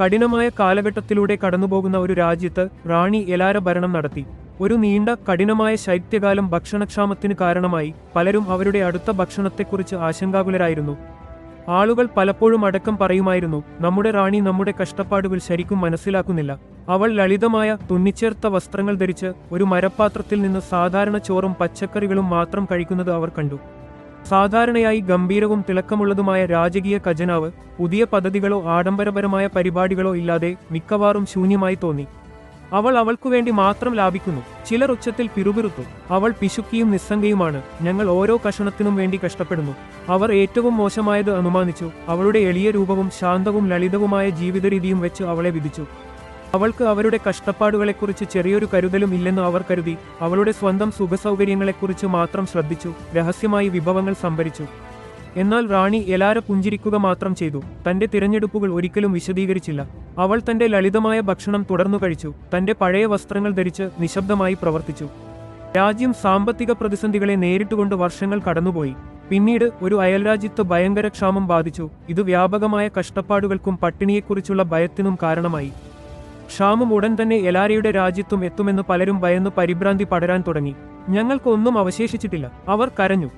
കഠിനമായ കാലഘട്ടത്തിലൂടെ കടന്നുപോകുന്ന ഒരു രാജ്യത്ത് റാണി എലാര ഭരണം നടത്തി. ഒരു നീണ്ട കഠിനമായ ശൈത്യകാലം ഭക്ഷണക്ഷാമത്തിന് കാരണമായി പലരും അവരുടെ അടുത്ത ഭക്ഷണത്തെക്കുറിച്ച് ആശങ്കാകുലരായിരുന്നു. ആളുകൾ പലപ്പോഴും അടക്കം പറയുമായിരുന്നു നമ്മുടെ റാണി നമ്മുടെ കഷ്ടപ്പാടുകൾ ശരിക്കും മനസ്സിലാക്കുന്നില്ല. അവൾ ലളിതമായ തുന്നിച്ചേർത്ത വസ്ത്രങ്ങൾ ധരിച്ച് ഒരു മരപ്പാത്രത്തിൽ നിന്ന് സാധാരണ ചോറും പച്ചക്കറികളും മാത്രം കഴിക്കുന്നത് അവർ കണ്ടു. സാധാരണയായി ഗംഭീരവും തിളക്കമുള്ളതുമായ രാജകീയ ഖജനാവ് പുതിയ പദ്ധതികളോ ആഡംബരപരമായ പരിപാടികളോ ഇല്ലാതെ മിക്കവാറും ശൂന്യമായി തോന്നി. അവൾ അവൾക്കു വേണ്ടി മാത്രം ലാഭിക്കുന്നു. ചിലർ ഉച്ചത്തിൽ പിറുപിറുത്തു. അവൾ പിശുക്കിയും നിസ്സംഗയുമാണ്. ഞങ്ങൾ ഓരോ കഷണത്തിനും വേണ്ടി കഷ്ടപ്പെടുന്നു. അവർ ഏറ്റവും മോശമായത് അനുമാനിച്ചു. അവളുടെ എളിയ രൂപവും ശാന്തവും ലളിതവുമായ ജീവിതരീതിയും വെച്ച് അവളെ വിധിച്ചു. അവൾക്ക് അവരുടെ കഷ്ടപ്പാടുകളെക്കുറിച്ച് ചെറിയൊരു കരുതലും ഇല്ലെന്ന് അവർ കരുതി. അവളുടെ സ്വന്തം സുഖസൗകര്യങ്ങളെക്കുറിച്ച് മാത്രം ശ്രദ്ധിച്ചു. രഹസ്യമായി വിഭവങ്ങൾ സംഭരിച്ചു. എന്നാൽ റാണി എലാര പുഞ്ചിരിക്കുക മാത്രം ചെയ്തു. തന്റെ തിരഞ്ഞെടുപ്പുകൾ ഒരിക്കലും വിശദീകരിച്ചില്ല. അവൾ തന്റെ ലളിതമായ ഭക്ഷണം തുടർന്നു കഴിച്ചു. തന്റെ പഴയ വസ്ത്രങ്ങൾ ധരിച്ച് നിശബ്ദമായി പ്രവർത്തിച്ചു. രാജ്യം സാമ്പത്തിക പ്രതിസന്ധികളെ നേരിട്ടുകൊണ്ട് വർഷങ്ങൾ കടന്നുപോയി. പിന്നീട് ഒരു അയൽരാജ്യത്ത് ഭയങ്കര ക്ഷാമം ബാധിച്ചു. ഇത് വ്യാപകമായ കഷ്ടപ്പാടുകൾക്കും പട്ടിണിയെക്കുറിച്ചുള്ള ഭയത്തിനും കാരണമായി. ക്ഷാമം ഉടൻ തന്നെ എലാരയുടെ രാജ്യത്തും എത്തുമെന്ന് പലരും ഭയന്ന് പരിഭ്രാന്തി പടരാൻ തുടങ്ങി. ഞങ്ങൾക്കൊന്നും അവശേഷിച്ചിട്ടില്ല. അവർ കരഞ്ഞു.